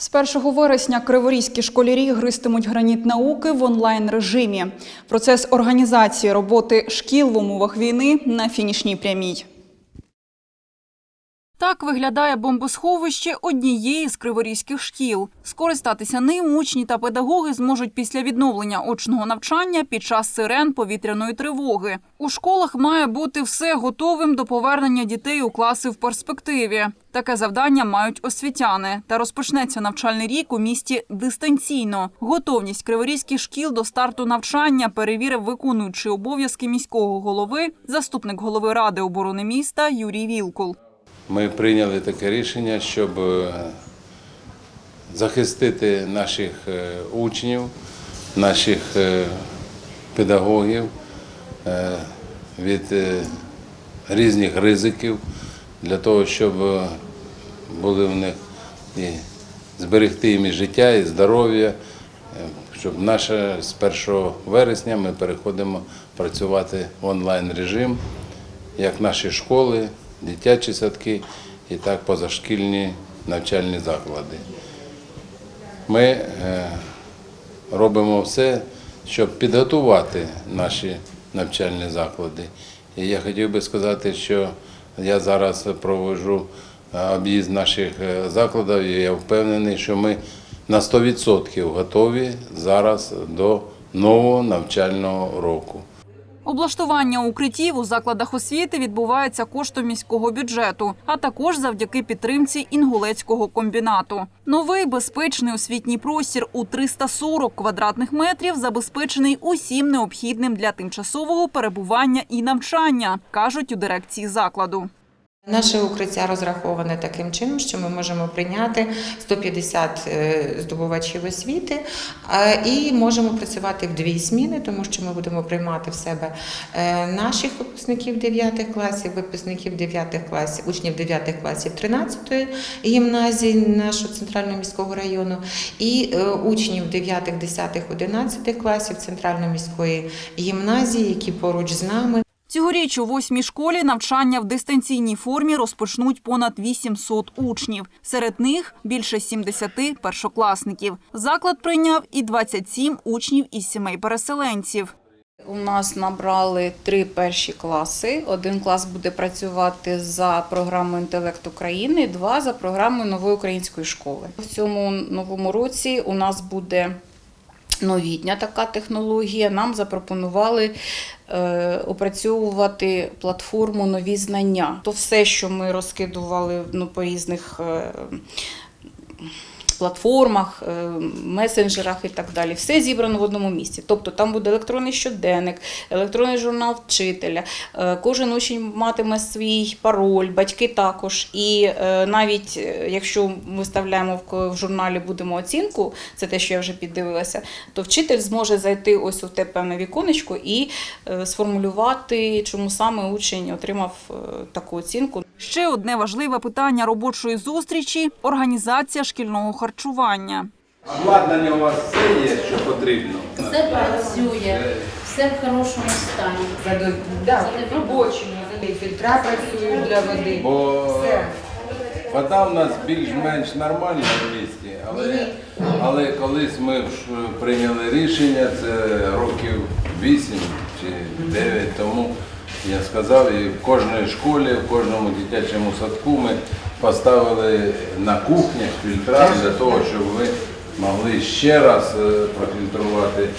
З 1 вересня криворізькі школярі гристимуть граніт науки в онлайн режимі. Процес організації роботи шкіл в умовах війни на фінішній прямій. Так виглядає бомбосховище однієї з криворізьких шкіл. Скористатися ним учні та педагоги зможуть після відновлення очного навчання під час сирен повітряної тривоги. У школах має бути все готовим до повернення дітей у класи в перспективі. Таке завдання мають освітяни. Та розпочнеться навчальний рік у місті дистанційно. Готовність криворізьких шкіл до старту навчання перевірив виконуючий обов'язки міського голови, заступник голови ради оборони міста Юрій Вілкул. Ми прийняли таке рішення, щоб е, захистити наших е, учнів, наших е, педагогів від різних ризиків, для того, щоб були в них і зберегти їм і життя, і здоров'я, е, щоб наше з 1 вересня ми переходимо працювати в онлайн режим, як наші школи, дитячі садки і так позашкільні навчальні заклади. Ми е, робимо все, щоб підготувати наші навчальні заклади. І я хотів би сказати, що я зараз проводжу об'їзд наших е, закладів, і я впевнений, що ми на 100% готові зараз до нового навчального року. Облаштування укриттів у закладах освіти відбувається коштом міського бюджету, а також завдяки підтримці інгулецького комбінату. Новий безпечний освітній простір у 340 квадратних метрів забезпечений усім необхідним для тимчасового перебування і навчання, кажуть у дирекції закладу. Наше укриття розраховане таким чином, що ми можемо прийняти 150 е, здобувачів освіти е, і можемо працювати в дві зміни, тому що ми будемо приймати в себе е, наших випускників 9 класів, випускників 9 класів, учнів 9 класів 13-ї гімназії нашого центрального міського району і учнів 9, 10, 11 класів центральної міської гімназії, які поруч з нами. Цьогоріч у восьмій школі навчання в дистанційній формі розпочнуть понад 800 учнів. Серед них більше 70 першокласників. Заклад прийняв і 27 учнів із сімей переселенців. У нас набрали три перші класи. Один клас буде працювати за програмою інтелект України, два за програмою нової української школи. В цьому новому році у нас буде новітня така технологія. Нам запропонували е, опрацьовувати платформу нові знання. То все, що ми розкидували ну, по різних. Платформах, е, месенджерах і так далі. Все зібрано в одному місці. Тобто там буде електронний щоденник, електронний журнал вчителя. е, Кожен учень матиме свій пароль, батьки також. І е, навіть якщо ми вставляємо в журналі будемо оцінку, це те, що я вже піддивилася, то вчитель зможе зайти ось у те певне віконечко і сформулювати, чому саме учень отримав таку оцінку. Ще одне важливе питання робочої зустрічі організація шкільного харчування. Обладнання у вас все є, що потрібно. Все працює, все в хорошому стані. Задо... Да, в робочому, фільтра працюють для води. Бо Все. вода в нас більш-менш нормальна в місті, але, але колись ми ж прийняли рішення, це років 8 чи 9 тому, я сказав, і в кожній школі, в кожному дитячому садку ми поставили на кухнях фільтра для того, щоб ви могли ще раз е, профільтрувати е,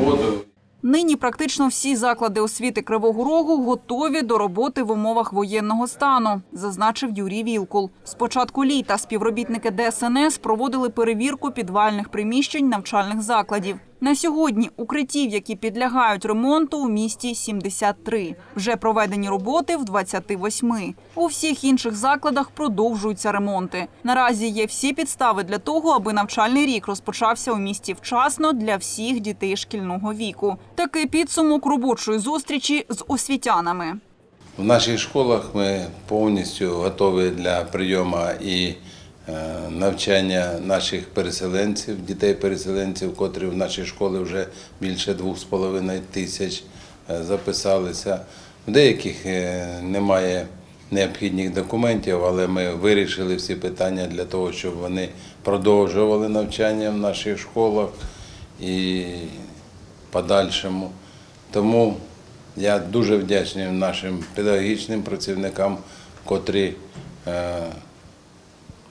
воду. Нині практично всі заклади освіти Кривого Рогу готові до роботи в умовах воєнного стану, зазначив Юрій Вілкул. З початку літа співробітники ДСНС проводили перевірку підвальних приміщень навчальних закладів. На сьогодні укриттів, які підлягають ремонту, у місті 73. Вже проведені роботи в 28. У всіх інших закладах продовжуються ремонти. Наразі є всі підстави для того, аби навчальний рік розпочався у місті вчасно для всіх дітей шкільного віку. Такий підсумок робочої зустрічі з освітянами. В наших школах ми повністю готові для прийому і навчання наших переселенців, дітей-переселенців, котрі в наші школи вже більше 2,5 тисяч е, записалися. В деяких е, немає необхідних документів, але ми вирішили всі питання для того, щоб вони продовжували навчання в наших школах і подальшому. Тому я дуже вдячний нашим педагогічним працівникам, котрі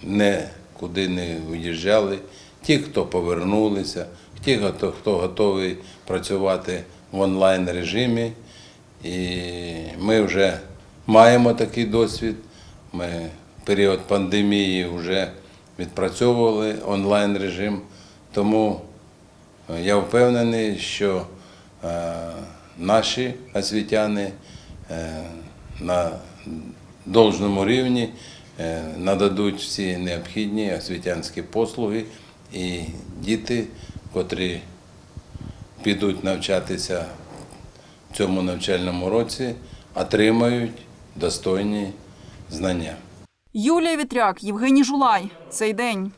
е, нікуди не виїжджали, ті, хто повернулися, ті, хто, хто готовий працювати в онлайн режимі. І ми вже маємо такий досвід. Ми в період пандемії вже відпрацьовували онлайн режим. Тому е, я впевнений, що е, наші освітяни е, на должному рівні нададуть всі необхідні освітянські послуги, і діти, котрі підуть навчатися в цьому навчальному році, отримають достойні знання. Юлія Вітряк, Євгеній Жулай. Цей день.